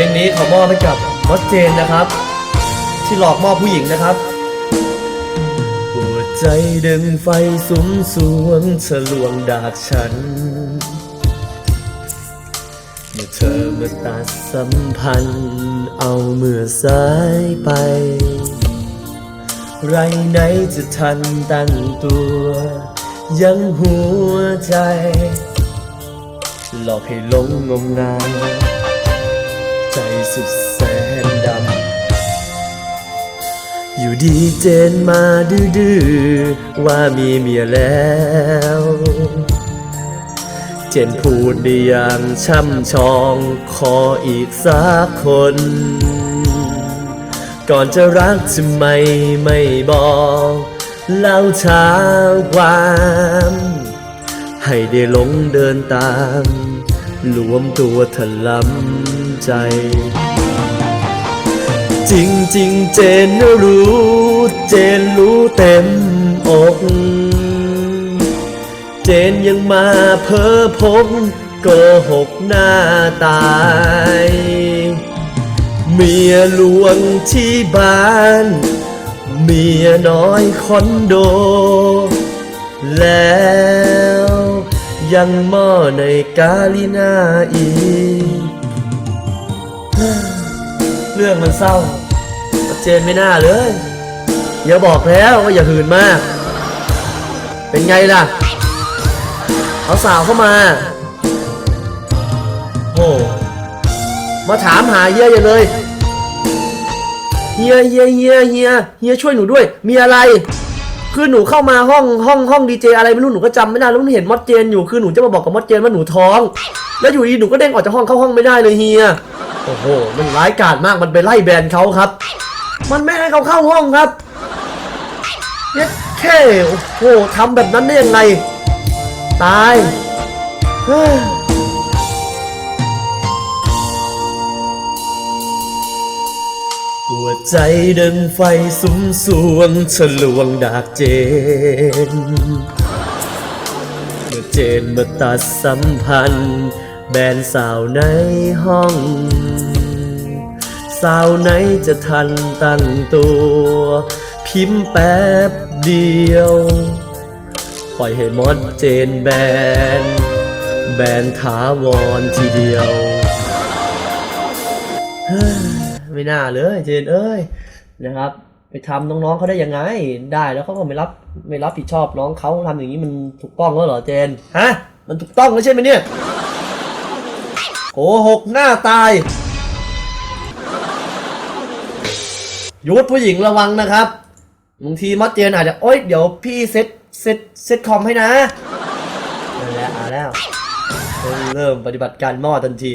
ลงนี้ขอมอบให้กับมอสเจนนะครับ ที่หลอกมอบผู้หญิงนะครับหัวใจดึงไฟสุมสวงทะลวงดากฉัน เมื่อเธอมาตัดสัมพันธ์เอาเมื่อสายไป ไรไหนจะทันตั้งตัว ยังหัวใจ หลอกให้หลงงมงาย ใจสุดแสนดำ อยู่ดีเจนมาดื้อๆ ว่ามีเมียแล้ว เจนพูดได้อย่างช่ำชองขออีกสักคน ก่อนจะรักจะไม่ไม่บอกเล่าช้าความให้ได้หลงเดินตาม รวมตัวถลำ ใจ จริงจริงๆเจนรู้ เจนรู้เต็มอก เจนยังมาเพ้อพบโกหกหน้าตายเมียหลวงที่บ้าน เมียน้อยคอนโด แล้วยังหม้อในกาลินาอีก เรื่องมันเศร้าเจนไม่น่าเลย อย่าบอกแล้วว่าอย่าหืนมาก เป็นไงล่ะเอาสาวเข้ามาโอ้มาถามหาเฮียอย่าเลยเฮียเฮียเฮียเฮียเฮียช่วยหนูด้วย มีอะไร คือหนูเข้ามาห้องห้องห้องดีเจอะไรไม่รู้หนูก็จำไม่ได้แล้วหนูเห็นมอสเจนอยู่คือหนูจะมาบอกกับมอสเจนว่าหนูท้อง แล้วอยู่ดีหนูก็เด้งออกจากห้องเข้าห้องไม่ได้เลยเฮีย โอ้โห มันร้ายกาจมาก มันไปไล่แบนเขาครับ มันไม่ให้เขาเข้าห้องครับเนี่ยแค่โอ้โหทำแบบนั้นได้ยังไง ตายเฮ้ยหัวใจเดังไฟสุมสวงทะลวงดากเจน เมื่อเจนมาตัดสัมพันธ์ แบนสาวในห้อง สาวไหนจะทันตั้งตัว พิมพ์แป๊บเดียว ปล่อยให้มดเจนแบน แบนถาวรทีเดียวเฮ้ยไม่น่าเลยเจนเอ้ยนะครับไปทำน้องๆเขาได้ยังไง ได้แล้วเขาก็ไม่รับไม่รับผิดชอบน้องเขาทำอย่างนี้มันถูกต้องแล้วเหรอเจน ฮะ มันถูกต้องแล้วใช่ไหมเนี่ย โกหกหน้าตาย ยุทธผู้หญิงระวังนะครับบางทีมัดเจนอาจจะโอ๊ยเดี๋ยวพี่เซ็ตเซ็ตเซ็ตคอมให้นะนั่นแหละอ่าแล้ว เริ่มปฏิบัติการหม้อทันที